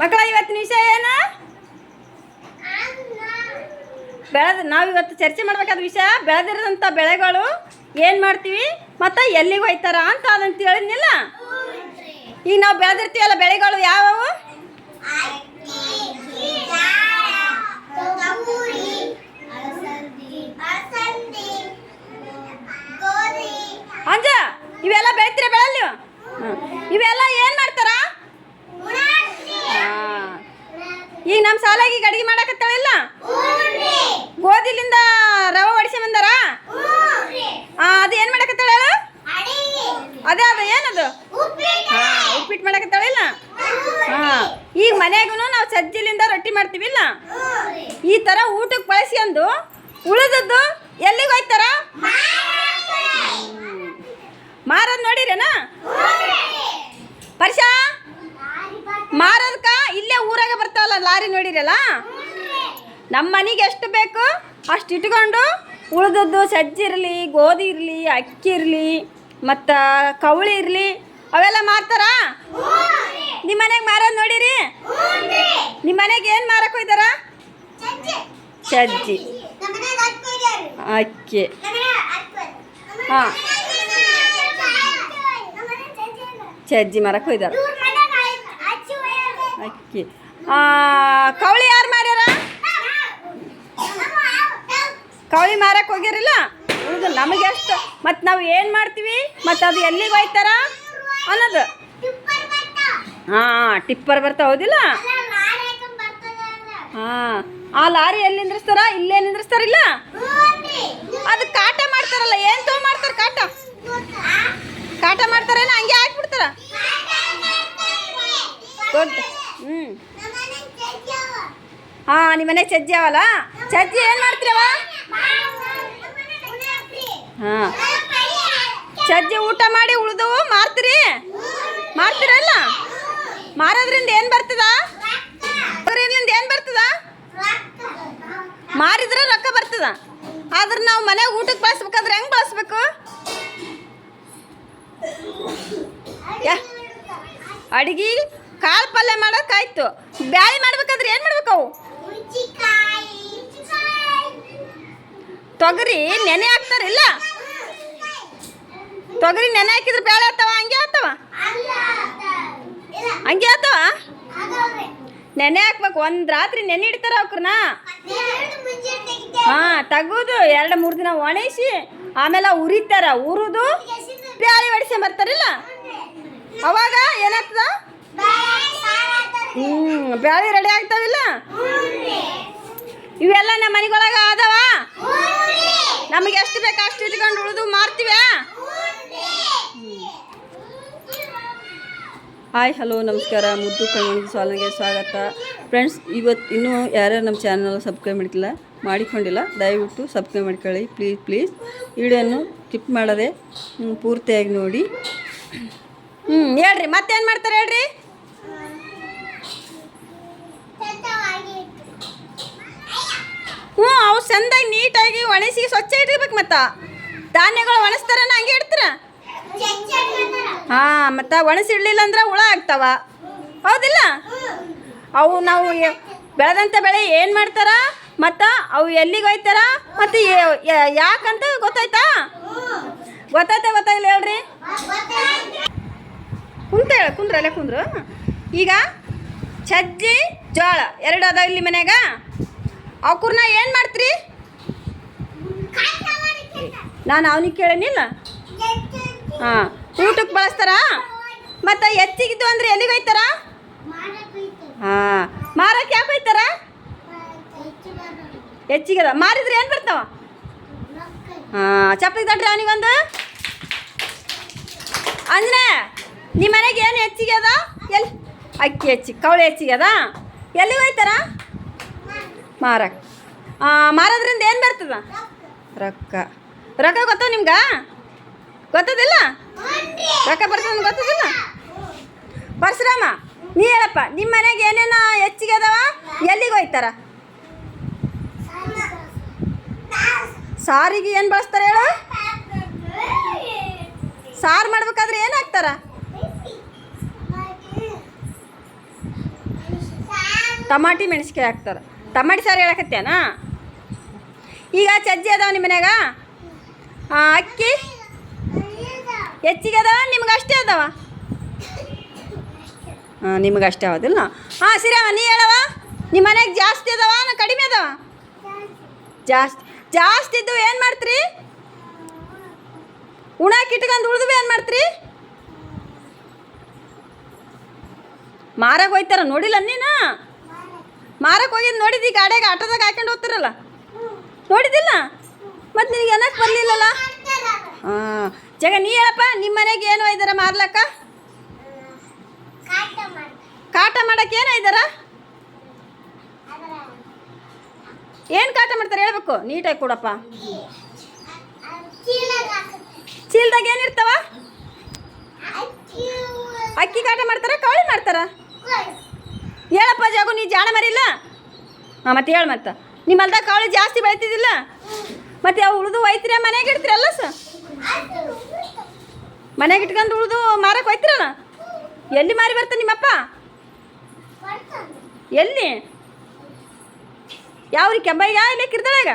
ಮಕ್ಕಳ ಇವತ್ತಿನ ವಿಷಯ ಏನು? ಬೆಳೆದ ನಾವು ಇವತ್ತು ಚರ್ಚೆ ಮಾಡ್ಬೇಕಾದ ವಿಷಯ ಬೆಳೆದಿರೋದಂಥ ಬೆಳೆಗಳು ಏನು ಮಾಡ್ತೀವಿ? ಮತ್ತು ಎಲ್ಲಿಗೆ ಹೋಯ್ತಾರ ಅಂತ ಅದಂತ ಹೇಳಿದ್ನಿಲ್ಲ? ಈಗ ನಾವು ಬೆಳೆದಿರ್ತೀವಲ್ಲ, ಬೆಳೆಗಳು ಯಾವವು? ಅಂಜ, ಇವೆಲ್ಲ ಬೆಳಿತೀರ ಬೆಳಲ್ ನೀವು ಹ್ಮ್. ಇವೆಲ್ಲ ಏನು ಮಾಡ್ತಾರ ಹಾಂ ಈಗ ನಮ್ಮ ಸಾಲಾಗಿ ಅಡಿಗೆ ಮಾಡಕತ್ತಾಳಿಲ್ಲ ಗೋಧಿಲಿಂದ ರವೆ ಒಡಿಸಿ ಬಂದಾರ? ಅದು ಏನು ಮಾಡಕತ್ತಾಳ? ಅದೇ ಅದು, ಏನದು? ಹಾಂ, ಉಪ್ಪಿಟ್ಟು ಮಾಡಕತ್ತಾಳಿಲ್ಲ ಹಾಂ, ಈಗ ಮನೆಗೂ ನಾವು ಸಜ್ಜಿಲಿಂದ ರೊಟ್ಟಿ ಮಾಡ್ತೀವಿಲ್ಲ ಈ ಥರ ಊಟಕ್ಕೆ ಬಳಸ್ಕೊಂಡು ಉಳಿದದ್ದು ಎಲ್ಲಿಗೆ ಹೋಯ್ತಾರ? ಮಾರದ್ ನೋಡಿರೇನಾ? ಪರಿಷ ಲಾರಿ ನೋಡಿರಲ್ಲ? ನಮ್ಮ ಮನೆಗೆ ಎಷ್ಟು ಬೇಕು ಅಷ್ಟು ಇಟ್ಕೊಂಡು ಉಳಿದದ್ದು ಸಜ್ಜಿರಲಿ ಗೋಧಿ ಇರಲಿ, ಅಕ್ಕಿ ಇರಲಿ, ಮತ್ತು ಕವಳಿ ಇರಲಿ, ಅವೆಲ್ಲ ಮಾರ್ತಾರ? ನಿಮ್ಮ ಮನೆಗೆ ಮಾರೋದು ನೋಡಿರಿ? ನಿಮ್ಮ ಮನೆಗೆ ಏನು ಮಾರಕ್ಕೆ ಹೋಯ್ತಾರ ಸಜ್ಜಿ. ಅಕ್ಕಿ. ಹಾಂ. ಸಜ್ಜಿ ಮಾರಕ್ಕೆ ಹೋಯ್ತಾರ ಅಕ್ಕಿ. ಕವಳಿ ಯಾರು ಮಾರ್ಯಾರ? ಕವಳಿ ಮಾರಕ್ಕೆ ಹೋಗ್ಯಾರಿಲ್ಲ? ಹೌದು ನಮಗೆ ಎಷ್ಟು ಮತ್ತು ನಾವು ಏನು ಮಾಡ್ತೀವಿ? ಮತ್ತು ಅದು ಎಲ್ಲಿಗೆ ಹೋಯ್ತಾರ ಅನ್ನೋದು. ಹಾಂ ಟಿಪ್ಪರ್ ಬರ್ತಾ ಹೌದಿಲ್ಲ? ಹಾಂ ಆ ಲಾರಿ ಎಲ್ಲಿ ನಿಂದ್ರಿಸ್ತಾರ? ಇಲ್ಲೇ ನಿಂದ್ರಿಸ್ತಾರಿಲ್ಲ ಅದು ಕಾಟ ಮಾಡ್ತಾರಲ್ಲ ಏನು ತೋ ಮಾಡ್ತಾರೆ ಕಾಟ? ಕಾಟ ಮಾಡ್ತಾರೇನು? ಹಂಗೆ ಹಾಕ್ಬಿಡ್ತಾರ? ದೊಡ್ಡ ಹ್ಞೂ ಹಾಂ ನಿಮ್ಮ ಮನೆಗೆ ಚಜ್ಜಿ ಅವಲ್ಲ? ಚಜ್ಜಿ ಏನು ಮಾಡ್ತೀರವ ಹಾಂ. ಚಜ್ಜಿ ಊಟ ಮಾಡಿ ಉಳಿದು ಮಾರ್ತೀರಿ? ಮಾರ್ತೀರಲ್ಲ ಮಾರೋದ್ರಿಂದ ಏನು ಬರ್ತದ? ಅದರಿಂದ ಏನು ಬರ್ತದ? ಮಾರಿದ್ರೆ ರೊಕ್ಕ ಬರ್ತದ. ಆದ್ರೆ ನಾವು ಮನೆಗೆ ಊಟಕ್ಕೆ ಬಳಸ್ಬೇಕಾದ್ರೆ ಹೆಂಗೆ ಬಳಸ್ಬೇಕು? ಅಡಿಗೆ? ಕಾಳು ಪಲ್ಯ ಮಾಡೋಕ್ಕಾಯ್ತು. ಬ್ಯಾಳಿ ಮಾಡ್ಬೇಕಾದ್ರೆ ಏನು ಮಾಡ್ಬೇಕು ಅವು ತೊಗರಿ ನೆನೆ ಹಾಕ್ತಾರಿಲ್ಲ ತೊಗರಿ ನೆನೆ ಹಾಕಿದ್ರೆ ಬೇಳೆ ಆಗ್ತಾವ, ಹಂಗೆ ಆಗ್ತಾವ? ಹಂಗೆ ಆಗ್ತಾವ? ನೆನೆ ಹಾಕ್ಬೇಕು, ಒಂದು ರಾತ್ರಿ ನೆನೆ ಇಡ್ತಾರ ಅವ್ರನ್ನ ಹಾಂ, ತಗುದು, ಎರಡು ಮೂರು ದಿನ ಒಣಗಿಸಿ ಆಮೇಲೆ ಉರಿತಾರ, ಉರಿದು, ಬ್ಯಾಳಿ ಹೊಡಿಸಿ ಬರ್ತಾರಿಲ್ಲ ಅವಾಗ ಏನಾಗ್ತದ? ಹ್ಞೂ ಬ್ಯಾಳಿ ರೆಡಿ ಆಗ್ತಾವಿಲ್ಲ? ಇವೆಲ್ಲ ನಮ್ಮ ಮನೆಗೊಳಗ ಅದಾವ ನಮಗೆ ಎಷ್ಟು ಬೇಕು ಅಷ್ಟು ಇಟ್ಕೊಂಡು ಉಳಿದು ಮಾರ್ತೀವ? ಹಾಯ್, ಹಲೋ, ನಮಸ್ಕಾರ. ಮುದ್ದು ಕಣ್ಣು ಸಾಲನಿಗೆ ಸ್ವಾಗತ. ಫ್ರೆಂಡ್ಸ್ ಇವತ್ತು ಇನ್ನೂ ಯಾರ್ಯಾರು ನಮ್ಮ ಚಾನಲ್ ಸಬ್ಸ್ಕ್ರೈಬ್ ಮಾಡ್ತಿಲ್ಲ ಮಾಡಿಕೊಂಡಿಲ್ಲ, ದಯವಿಟ್ಟು ಸಬ್ಸ್ಕ್ರೈಬ್ ಮಾಡ್ಕೊಳ್ಳಿ. ಪ್ಲೀಸ್ ಪ್ಲೀಸ್ ವಿಡಿಯೋನು ಸ್ಕಿಪ್ ಮಾಡದೆ ಪೂರ್ತಿಯಾಗಿ ನೋಡಿ. ಹ್ಞೂ ಹೇಳ್ರಿ, ಮತ್ತೇನು ಮಾಡ್ತಾರೆ ಹೇಳ್ರಿ? ಹ್ಞೂ, ಅವು ಚಂದಾಗಿ ನೀಟಾಗಿ ಒಣಸಿ ಸ್ವಚ್ಛ ಇಟ್ಟಿರ್ಬೇಕು ಮತ್ತು. ಧಾನ್ಯಗಳು ಒಣಸ್ತಾರ ಹಂಗೆ ಇಡ್ತೀರ? ಹಾಂ, ಮತ್ತು ಒಣಸಿಡ್ಲಿಲ್ಲ ಅಂದ್ರೆ ಹುಳ ಆಗ್ತಾವ. ಹೌದಿಲ್ಲ? ಅವು ನಾವು ಬೆಳೆದಂಥ ಬೆಳೆ ಏನು ಮಾಡ್ತಾರ? ಮತ್ತು ಅವು ಎಲ್ಲಿಗೆ ಹೋಯ್ತಾರ ಮತ್ತು ಯಾಕಂತ ಗೊತ್ತಾಯ್ತಾ? ಗೊತ್ತಾಯ್ತ ಗೊತ್ತಾಗಿಲ್ಲ ಹೇಳ್ರಿ. ಕುಂತ ಹೇಳ ಕುಂದ್ರ ಅಲ್ಲೇ ಕುಂದ್ರು ಈಗ ಸಜ್ಜಿ ಜೋಳ ಎರಡು ಅದಾವ ಇಲ್ಲಿ ಮನ್ಯಾಗ. ಅವ್ಕೂರ್ನ ಏನು ಮಾಡ್ತೀರಿ? ನಾನು ಅವನಿಗೆ ಕೇಳೇನಿಲ್ಲ ಹಾಂ ಊಟಕ್ಕೆ ಬಳಸ್ತಾರ? ಮತ್ತು ಎತ್ತಿಗಿದ್ದು ಅಂದ್ರೆ ಎಲ್ಲಿಗೆ ಹೋಯ್ತಾರ? ಹಾಂ, ಮಾರಕ್ಕೆ ಯಾಕೆ ಹೋಯ್ತಾರ? ಹೆಚ್ಚಿಗೆ ಅದ ಮಾರಿದ್ರೆ ಏನು ಬರ್ತಾವ? ಹಾಂ, ಚಪ್ಪಲಿ ತಡ್ರಿ ಅವನಿಗೊಂದು ಅಂದ್ರೆ ನಿಮ್ಮ ಮನೆಗೆ ಏನು ಹೆಚ್ಚಿಗೆ ಅದ? ಎಲ್ಲಿ ಅಕ್ಕಿ ಹೆಚ್ಚಿಗೆ ಕವಳೆ ಹೆಚ್ಚಿಗೆ ಅದ? ಎಲ್ಲಿಗೆ ಹೋಯ್ತಾರ? ಮಾರಕ್ಕೆ ಮಾರೋದ್ರಿಂದ ಏನು ಬರ್ತದ? ರೊಕ್ಕ. ರೊಕ್ಕ ಗೊತ್ತ ನಿಮ್ಗೆ? ಗೊತ್ತದಿಲ್ಲ? ರೊಕ್ಕ ಬರ್ತದ ಗೊತ್ತದಿಲ್ಲ? ಪರಶುರಾಮ, ನೀ ಹೇಳಪ್ಪ ನಿಮ್ಮ ಮನೆಗೆ ಏನೇನು ಹೆಚ್ಚಿಗೆ ಅದಾವ? ಎಲ್ಲಿಗೆ ಹೋಯ್ತಾರ? ಸಾರಿಗೆ ಏನು ಬಳಸ್ತಾರೆ ಹೇಳು? ಸಾರು ಮಾಡ್ಬೇಕಾದ್ರೆ ಏನು ಹಾಕ್ತಾರ? ಟಮಾಟಿ ಮೆಣಸಿಕಾಯಿ ಹಾಕ್ತಾರೆ. ಟಮಾಟಿ ಸಾರು ಹೇಳಕತ್ತೇನ ಈಗ ಚಜ್ಜಿ ಅದಾವ ನಿಮ್ಮ ಮನ್ಯಾಗ? ಅಕ್ಕಿ? ಹೆಚ್ಚಿಗೆ ಅದಾವ, ನಿಮ್ಗೆ ಅಷ್ಟೇ ಅದಾವ? ಹಾಂ ನಿಮ್ಗೆ ಅಷ್ಟೇ ಆಗೋದಿಲ್ಲ ಹಾಂ ಸಿರಮ್ಮ ನೀ ಹೇಳವ ನಿಮ್ಮ ಮನೆಗೆ ಜಾಸ್ತಿ ಅದಾವ ನಾ ಕಡಿಮೆ ಅದಾವ? ಜಾಸ್ತಿ. ಜಾಸ್ತಿ ಇದ್ದು ಏನು ಮಾಡ್ತೀರಿ? ಉಣಕ್ಕೆ ಇಟ್ಕೊಂಡು ಉಳಿದ್ವಿ ಏನು ಮಾಡ್ತೀರಿ? ಮಾರಾಗ ಹೋಯ್ತಾರ, ನೋಡಿಲ್ಲ ನೀನು? ಮಾರಕ್ಕೆ ಹೋಗಿದ್ದು ನೋಡಿದ್ದಿ ಗಾಡಿಯಾಗ ಆಟೋದಾಗ ಹಾಕೊಂಡು ಹೋಗ್ತಾರಲ್ಲ? ನೋಡಿದ್ದಿಲ್ಲ? ಮತ್ತು ನಿನಗೆ ಏನಕ್ಕೆ ಬರಲಿಲ್ಲಲ್ಲ? ಹಾಂ. ಜಗ, ನೀ ಹೇಳಪ್ಪ ನಿಮ್ಮ ಮನೆಗೆ ಏನು ಒಯ್ದಾರ ಮಾರ್ಲಕ್ಕ? ಕಾಟ ಮಾಡಕ್ಕೆ ಏನು ಒಯ್ದಾರ ಏನು ಕಾಟ ಮಾಡ್ತಾರೆ ಹೇಳ್ಬೇಕು? ನೀಟಾಗಿ ಕೊಡಪ್ಪ. ಚೀಲದಾಗ ಏನಿರ್ತಾವ ಅಕ್ಕಿ ಕಾಟ ಮಾಡ್ತಾರ, ಕವಳಿ ಮಾಡ್ತಾರ? ನೀ ಜಾಣ ಮರಿಲ್ಲ? ಹಾಂ ಮತ್ತೆ ಹೇಳು ಮತ್ತೆ. ಹೊಲ್ದಾಗ ಕಾಳು ಜಾಸ್ತಿ ಬೆಳಿತಿದ್ದಿಲ್ಲ? ಮತ್ತೆ ಅವು ಉಳಿದು ಒಯ್ತೀರ ಮನೆಗೆ ಇಡ್ತೀರಲ್ಲ ಸರ್ ಮನೆಗೆ ಇಟ್ಕೊಂಡು ಉಳಿದು ಮಾರಕ್ಕೆ ಒಯ್ತಿರಲ್ಲ? ಎಲ್ಲಿ ಮಾರಿ ಬರ್ತಾನೆ ನಿಮ್ಮಪ್ಪ? ಎಲ್ಲಿ? ಯಾವ್ರಿ ಕೆಂಬೈಗ ಇಲ್ಲ ಕಿರ್ದಳಾಗ